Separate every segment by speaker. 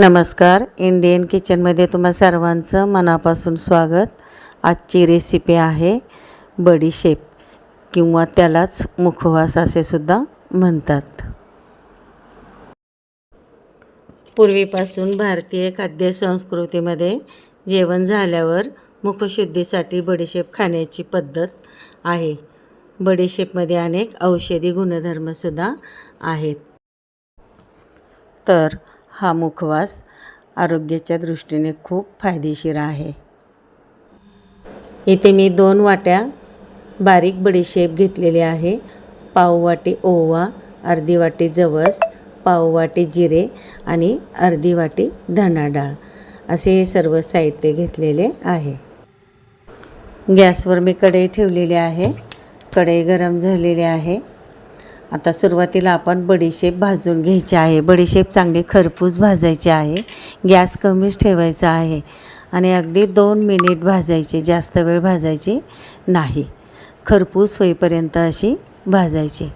Speaker 1: नमस्कार. इंडियन किचनमध्ये तुम्हा सर्वांचं मनापासून स्वागत. आजची रेसिपी आहे बडीशेप किंवा त्यालाच मुखवास असे सुद्धा म्हणतात. पूर्वीपासून भारतीय खाद्य संस्कृतीमध्ये जेवण झाल्यावर मुखशुद्धीसाठी बडीशेप खाण्याची पद्धत आहे. बडीशेपमध्ये अनेक औषधी गुणधर्मसुद्धा आहेत. तर हा मुखवास आरोग्याच्या दृष्टीने खूप फायदेशीर आहे. इथे मी दोन वाट्या बारीक बडीशेप घेतलेली आहे. पाव वाटी ओवा अर्धी वाटी जवस पाव वाटी जिरे आणि अर्धी वाटी धणा डाळ असे हे सर्व साहित्य घेतलेले आहे. गॅसवर मी कढई ठेवलेली आहे. कढई गरम झालेली आहे. आता सुरुवातीला आपण बडीशेप भाजून घ्यायची आहे. बडीशेप चांगली खरपूस भाजायची आहे. गॅस कमीच ठेवायचा आहे. आणि अगदी दोन मिनिट भाजायची. जास्त वेळ भाजायची नाही. खरपूस होईपर्यंत अशी भाजायची.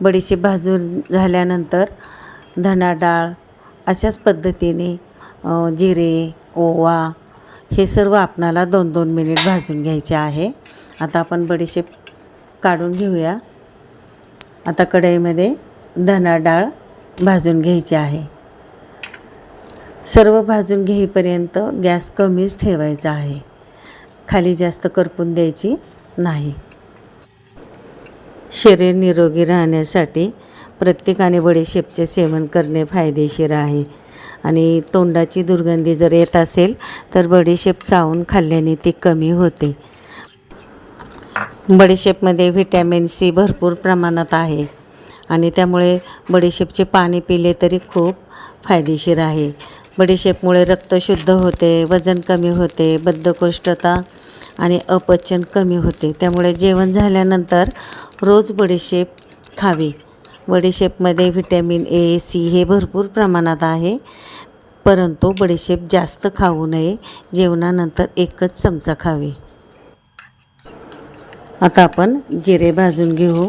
Speaker 1: बडीशेप भाजून झाल्यानंतर धणा डाळ अशाच पद्धतीने जिरे ओवा हे सर्व आपणाला दोन दोन मिनिट भाजून घ्यायचे आहे. आता आपण बडीशेप काढून घेऊया. आता कढईमध्ये धना डाळ भाजून घ्यायची आहे. सर्व भाजून घेईपर्यंत गॅस कमीच ठेवायचा आहे. खाली जास्त करपून द्यायची नाही. शरीर निरोगी राहण्यासाठी प्रत्येकाने बडीशेपचे सेवन करणे फायदेशीर आहे. आणि तोंडाची दुर्गंधी जर येत असेल तर बडीशेप चावून खाल्ल्याने ती कमी होते. बडीशेपमध्ये व्हिटॅमिन सी भरपूर प्रमाणात आहे. आणि त्यामुळे बडीशेपचे पाणी पिले तरी खूप फायदेशीर आहे. बडीशेपमुळे रक्त शुद्ध होते वजन कमी होते बद्धकोष्ठता आणि अपचन कमी होते. त्यामुळे जेवण झाल्यानंतर रोज बडीशेप खावी. बडीशेपमध्ये व्हिटॅमिन ए सी हे भरपूर प्रमाणात आहे. परंतु बडीशेप जास्त खाऊ नये. जेवणानंतर एकच चमचा खावी. आता आपण जिरे भाजून घेऊ.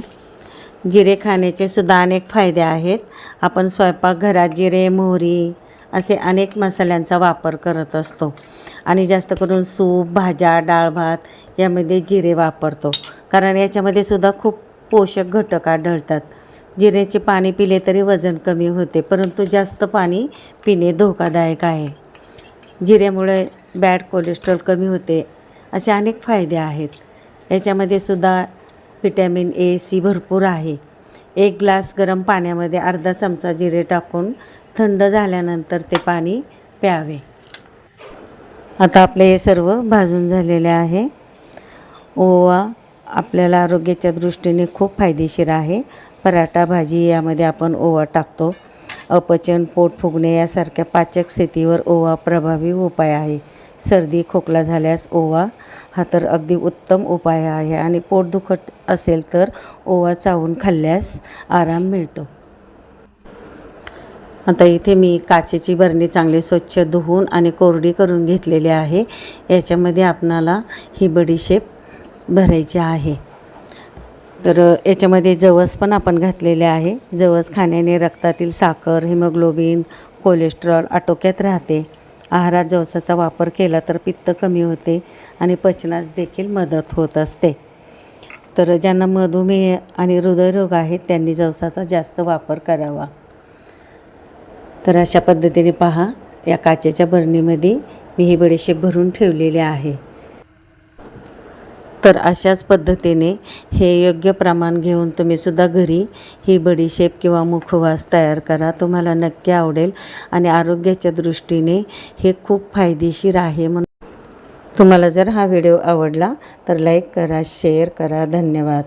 Speaker 1: जिरे खाण्याचे सुद्धा अनेक फायदे आहेत. आपण स्वयंपाकघरात जिरे मोहरी असे अनेक मसाल्यांचा वापर करत असतो. आणि जास्त करून सूप भाज्या डाळ भात यामध्ये जिरे वापरतो. कारण याच्यामध्ये सुद्धा खूप पोषक घटक आढळतात. जिरेचे पाणी पिले तरी वजन कमी होते परंतु जास्त पाणी पिणे धोकादायक आहे. जिऱ्यामुळे बॅड कोलेस्ट्रॉल कमी होते असे अनेक फायदे आहेत. याच्यामध्ये सुद्धा व्हिटॅमिन ए सी भरपूर आहे. एक ग्लास गरम पाण्यामध्ये अर्धा चमचा जिरे टाकून थंड झाल्यानंतर ते पाणी प्यावे. आता आपले हे सर्व भाजून झालेले आहे. ओवा आपल्याला आरोग्याच्या दृष्टीने खूप फायदेशीर आहे. पराठा भाजी यामध्ये आपण ओवा टाकतो. अपचन पोट फुगणे यासारख्या पाचक स्थितीवर ओवा प्रभावी उपाय आहे. सर्दी खोकला झाल्यास ओवा हा तर अगदी उत्तम उपाय आहे आणि पोट दुखत असेल तर ओवा चावून खाल्ल्यास आराम मिळतो. आता इथे मी काचेची बरणी चांगली स्वच्छ धुवून आणि कोरडी करून घेतलेली आहे. याच्यामध्ये आपणाला ही बडीशेप भरायची आहे. तर याच्यामध्ये जवस पण आपण घातलेले आहे. जवस खाण्याने रक्तातील साखर हिमोग्लोबिन कोलेस्ट्रॉल आटोक्यात राहते. आहारात जवसाचा वापर केला तर पित्त कमी होते आणि पचनास देखील मदत होत असते. तर ज्यांना मधुमेह आणि हृदयरोग आहेत त्यांनी जवसाचा जास्त वापर करावा. तर अशा पद्धतीने पहा या काचेच्या बरणीमध्ये मी हे बडीशेप भरून ठेवलेले आहे. तर अशाच पद्धतीने हे योग्य प्रमाण घेऊन तुम्ही सुद्धा घरी ही बडीशेप किंवा मुखवास तयार करा. तुम्हाला नक्की आवडेल आणि आरोग्याच्या दृष्टीने हे खूप फायदेशीर आहे म्हणून. तुम्हाला जर हा व्हिडिओ आवडला तर लाईक करा शेअर करा. धन्यवाद.